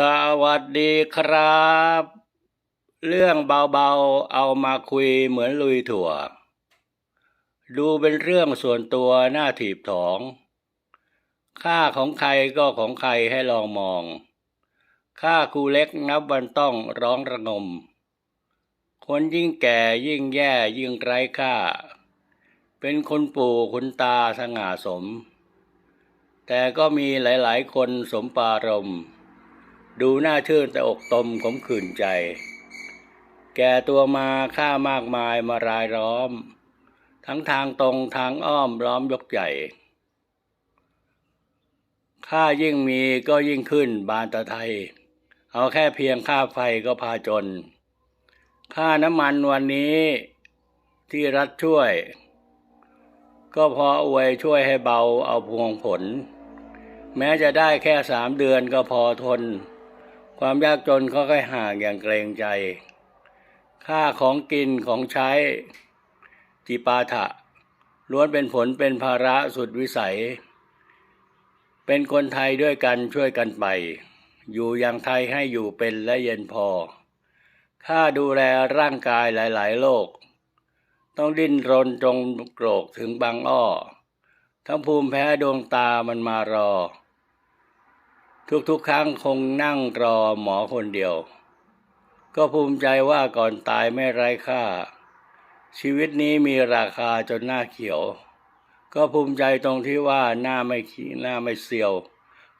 สวัสดีครับ เรื่องเบาๆเอามาคุยเหมือนลุยถั่ว ดูเป็นเรื่องส่วนตัวหน้าถีบถอง ค่าของใครก็ของใครให้ลองมอง ค่าครูเล็กนับวันต้องร้องระงม คนยิ่งแก่ยิ่งแย่ยิ่งไร้ค่า เป็นคนปู่คุณตาสง่าสม แต่ก็มีหลายๆคนสมปารมณ์ ดูน่าชื่นแต่อกตมขมขื่นใจ แก่ตัวมาค่ามากมายมารายล้อม ทั้งทางตรงทางอ้อมล้อมยกใหญ่ค่ายิ่งมีก็ยิ่งขึ้นบานตะไทย เอาแค่เพียงค่าไฟก็พาจน ค่าน้ำมันวันนี้ที่รัฐช่วย ก็พออวยช่วยให้เบาเอาพวงผล แม้จะได้แค่สามเดือนก็พอทน ความยากจนก็ค่อยห่างอย่างเกรงใจ ค่าของกินของใช้จิปาถะ ล้วนเป็นผลเป็นภาระสุดวิสัย เป็นคนไทยด้วยกันช่วยกันไป อยู่อย่างไทยให้อยู่เป็นและเย็นพอ ค่าดูแลร่างกายหลายๆโรคต้องดิ้นรนจงโกรกถึงบางอ้อ ทั้งภูมิแพ้ดวงตามันมารอ ทุกๆ ครั้งคงนั่งรอหมอคนเดียว ก็ภูมิใจว่าก่อนตายไม่ไร้ค่า ชีวิตนี้มีราคาจนหน้าเขียว ก็ภูมิใจตรงที่ว่าหน้าไม่ขี้หน้าไม่เซียว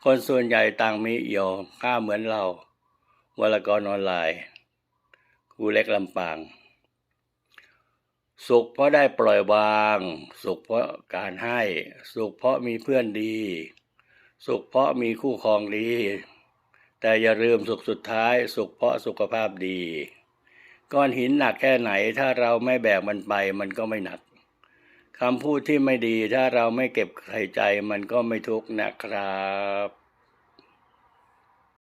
คนส่วนใหญ่ต่างมีเอี่ยวค่าเหมือนเราวลกรออนไลน์ครูเล็กลำปาง สุขเพราะได้ปล่อยวาง สุขเพราะการให้ สุขเพราะมีเพื่อนดี สุขเพราะมีคู่ครองดี แต่อย่าลืมสุขสุดท้าย สุขเพราะสุขภาพดี ก้อนหินหนักแค่ไหน ถ้าเราไม่แบกมันไปมันก็ไม่หนักคำพูดที่ไม่ดีถ้าเราไม่เก็บใส่ใจมันก็ไม่ทุกข์นะครับ